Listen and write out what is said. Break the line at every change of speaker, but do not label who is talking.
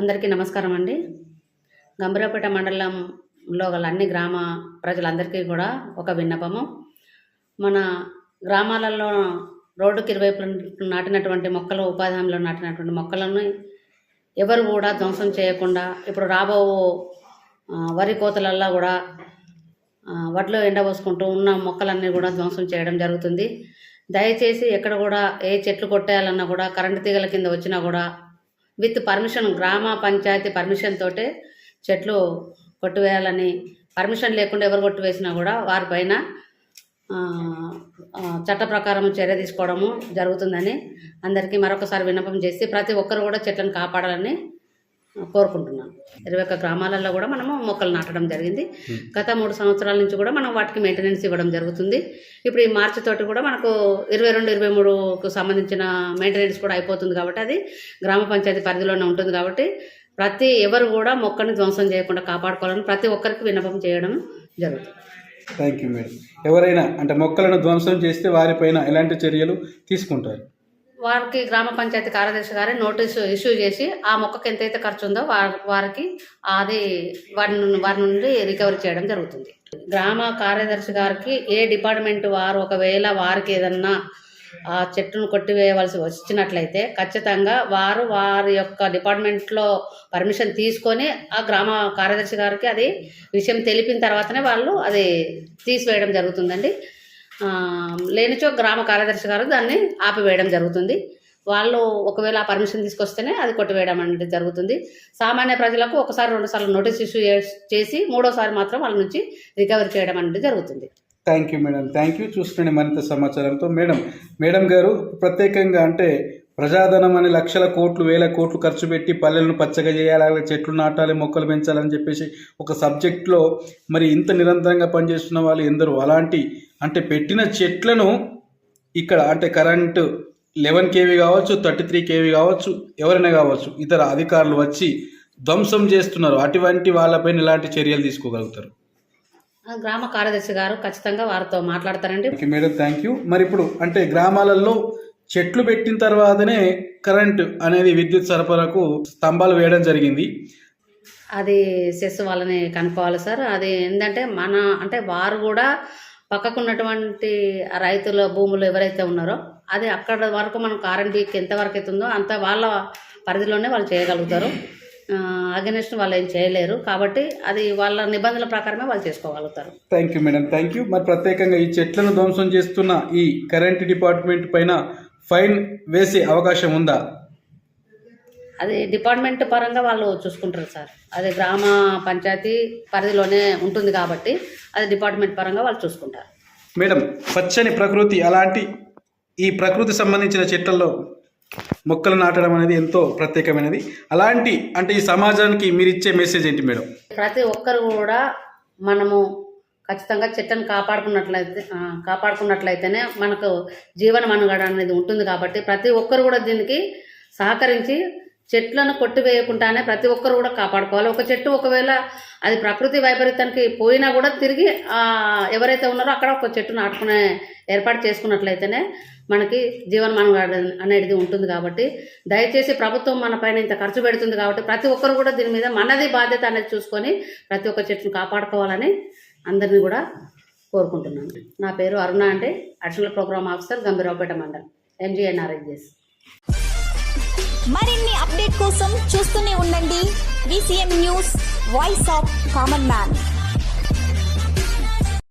అందరికీ నమస్కారం అండి. గంభీరపేట మండలంలో గల అన్ని గ్రామ ప్రజలందరికీ కూడా ఒక విన్నపము. మన గ్రామాలలో రోడ్డుకి ఇరువైపు నాటినటువంటి మొక్కలు ఉపాధి హామీలో నాటినటువంటి మొక్కలను ఎవరు కూడా ధ్వంసం చేయకుండా ఇప్పుడు రాబో వరి కోతలల్లో కూడా వడ్లు ఎండబోసుకుంటూ ఉన్న మొక్కలన్నీ కూడా ధ్వంసం చేయడం జరుగుతుంది. దయచేసి ఎక్కడ కూడా ఏ చెట్లు కొట్టేయాలన్నా కూడా కరెంటు తీగల కింద వచ్చినా కూడా విత్ పర్మిషన్ గ్రామ పంచాయతీ పర్మిషన్ తోటే చెట్లు కొట్టువేయాలని పర్మిషన్ లేకుండా ఎవరు కొట్టువేసినా కూడా వారిపైన పైన చట్ట ప్రకారం చర్య తీసుకోవడము జరుగుతుందని అందరికీ మరొకసారి విన్నపం చేసి ప్రతి ఒక్కరు కూడా చెట్లను కాపాడాలని కోరుకుంటున్నాను. ఇరవై ఒక్క గ్రామాలలో కూడా మనము మొక్కలు నాటడం జరిగింది. గత మూడు సంవత్సరాల నుంచి కూడా మనం వాటికి మెయింటెనెన్స్ ఇవ్వడం జరుగుతుంది. ఇప్పుడు ఈ మార్చి తోటి కూడా మనకు ఇరవై రెండు ఇరవై మూడుకు సంబంధించిన మెయింటెనెన్స్ కూడా అయిపోతుంది కాబట్టి అది గ్రామ పంచాయతీ పరిధిలోనే ఉంటుంది కాబట్టి ప్రతి ఎవరు కూడా మొక్కని ధ్వంసం చేయకుండా కాపాడుకోవాలని ప్రతి ఒక్కరికి విన్నపం చేయడం జరుగుతుంది.
థ్యాంక్ యూ మేడం ఎవరైనా అంటే మొక్కలను ధ్వంసం చేస్తే వారిపైన ఎలాంటి చర్యలు తీసుకుంటారు?
వారికి గ్రామ పంచాయతీ కార్యదర్శి గారే నోటీసు ఇష్యూ చేసి ఆ మొక్కకి ఎంతైతే ఖర్చు ఉందో వారి వారికి అది వారి వారి నుండి రికవరీ చేయడం జరుగుతుంది. గ్రామ కార్యదర్శి గారికి ఏ డిపార్ట్మెంట్ వారు ఒకవేళ వారికి ఏదన్నా ఆ చెట్టును కొట్టివేయవలసి వచ్చినట్లయితే ఖచ్చితంగా వారు వారి యొక్క డిపార్ట్మెంట్లో పర్మిషన్ తీసుకొని ఆ గ్రామ కార్యదర్శి గారికి అది విషయం తెలిపిన తర్వాతనే వాళ్ళు అది తీసివేయడం జరుగుతుందండి. లేనిచో గ్రామ కార్యదర్శి గారు దాన్ని ఆపివేయడం జరుగుతుంది. వాళ్ళు ఒకవేళ ఆ పర్మిషన్ తీసుకొస్తేనే అది కొట్టివేయడం అనేది జరుగుతుంది. సామాన్య ప్రజలకు ఒకసారి రెండుసార్లు నోటీస్ ఇష్యూ చేసి మూడోసారి మాత్రం వాళ్ళ నుంచి రికవరీ చేయడం అనేది జరుగుతుంది.
Thank you madam. Thank you. చూసుకునే మరింత సమాచారంతో మేడం మేడం గారు ప్రత్యేకంగా అంటే ప్రజాధనం అనే లక్షల కోట్లు వేల కోట్లు ఖర్చు పెట్టి పల్లెలను పచ్చగా చేయాలి అలాగే చెట్లు నాటాలి మొక్కలు పెంచాలని చెప్పేసి ఒక సబ్జెక్ట్లో మరి ఇంత నిరంతరంగా పనిచేస్తున్న వాళ్ళు ఎందరో అలాంటి అంటే పెట్టిన చెట్లను ఇక్కడ అంటే కరెంటు లెవెన్ కేవీ కావచ్చు థర్టీ త్రీ కేవీ కావచ్చు ఎవరైనా కావచ్చు ఇతర అధికారులు వచ్చి ధ్వంసం చేస్తున్నారు. అటువంటి వాళ్ళపైన ఎలాంటి చర్యలు తీసుకోగలుగుతారు.
ఆ గ్రామ కార్యదర్శి గారు ఖచ్చితంగా వారితో మాట్లాడతారండి.
ఓకే మేడం థ్యాంక్ యూ మరి ఇప్పుడు అంటే గ్రామాలలో చెట్లు పెట్టిన తర్వాతనే కరెంట్ అనేది విద్యుత్ సరఫరాకు స్తంభాలు వేయడం జరిగింది.
అది సెస్ వాళ్ళని కనుక్కోవాలి సార్. అది ఏంటంటే మన అంటే వారు కూడా పక్కకు ఉన్నటువంటి రైతుల భూములు ఎవరైతే ఉన్నారో అది అక్కడ వరకు మనం ఆర్ఎన్బికి ఎంతవరకు అవుతుందో అంత వాళ్ళ పరిధిలోనే వాళ్ళు చేయగలుగుతారు. అగెనిస్ట్ వాళ్ళు ఏం చేయలేరు. కాబట్టి అది వాళ్ళ నిబంధనల ప్రకారమే వాళ్ళు చేసుకోగలుగుతారు.
Thank you madam thank you మరి ప్రత్యేకంగా ఈ చెట్లను ధ్వంసం చేస్తున్న ఈ కరెంట్ డిపార్ట్మెంట్ పైన ఫైన్ వేసే అవకాశం ఉందా?
అది డిపార్ట్మెంట్ పరంగా వాళ్ళు చూసుకుంటారు సార్. అది గ్రామ పంచాయతీ పరిధిలోనే ఉంటుంది కాబట్టి అది డిపార్ట్మెంట్ పరంగా వాళ్ళు చూసుకుంటారు.
మేడం పచ్చని ప్రకృతి అలాంటి ఈ ప్రకృతి సంబంధించిన చెట్లలో మొక్కలు నాటడం అనేది ఎంతో ప్రత్యేకమైనది. అలాంటి అంటే ఈ సమాజానికి మీరు ఇచ్చే మెసేజ్ ఏంటి మేడం?
ప్రతి ఒక్కరు కూడా మనము ఖచ్చితంగా చెట్లను కాపాడుకున్నట్లయితే కాపాడుకున్నట్లయితేనే మనకు జీవన మనుగడ అనేది ఉంటుంది కాబట్టి ప్రతి ఒక్కరు కూడా దీనికి సహకరించి చెట్లను కొట్టివేయకుండానే ప్రతి ఒక్కరు కూడా కాపాడుకోవాలి. ఒక చెట్టు ఒకవేళ అది ప్రకృతి వైపరీత్యానికి పోయినా కూడా తిరిగి ఎవరైతే ఉన్నారో అక్కడ ఒక చెట్టు నాటుకునే ఏర్పాటు చేసుకున్నట్లయితేనే మనకి జీవన మనుగడ అనేది ఉంటుంది కాబట్టి దయచేసి ప్రభుత్వం మన పైన ఇంత ఖర్చు పెడుతుంది కాబట్టి ప్రతి ఒక్కరు కూడా దీని మీద మనది బాధ్యత అనేది చూసుకొని ప్రతి ఒక్క చెట్టును కాపాడుకోవాలని అందరినీ కూడా కోరుకుంటున్నాను. నా పేరు అరుణ అంటే అడిషనల్ ప్రోగ్రామ్ ఆఫీసర్ గంభీరావుపేట మండలం ఎంజీఎన్ఆర్ఎస్
మరిన్ని అప్డేట్ కోసం చూస్తూనే ఉండండి. VCM news voice of common man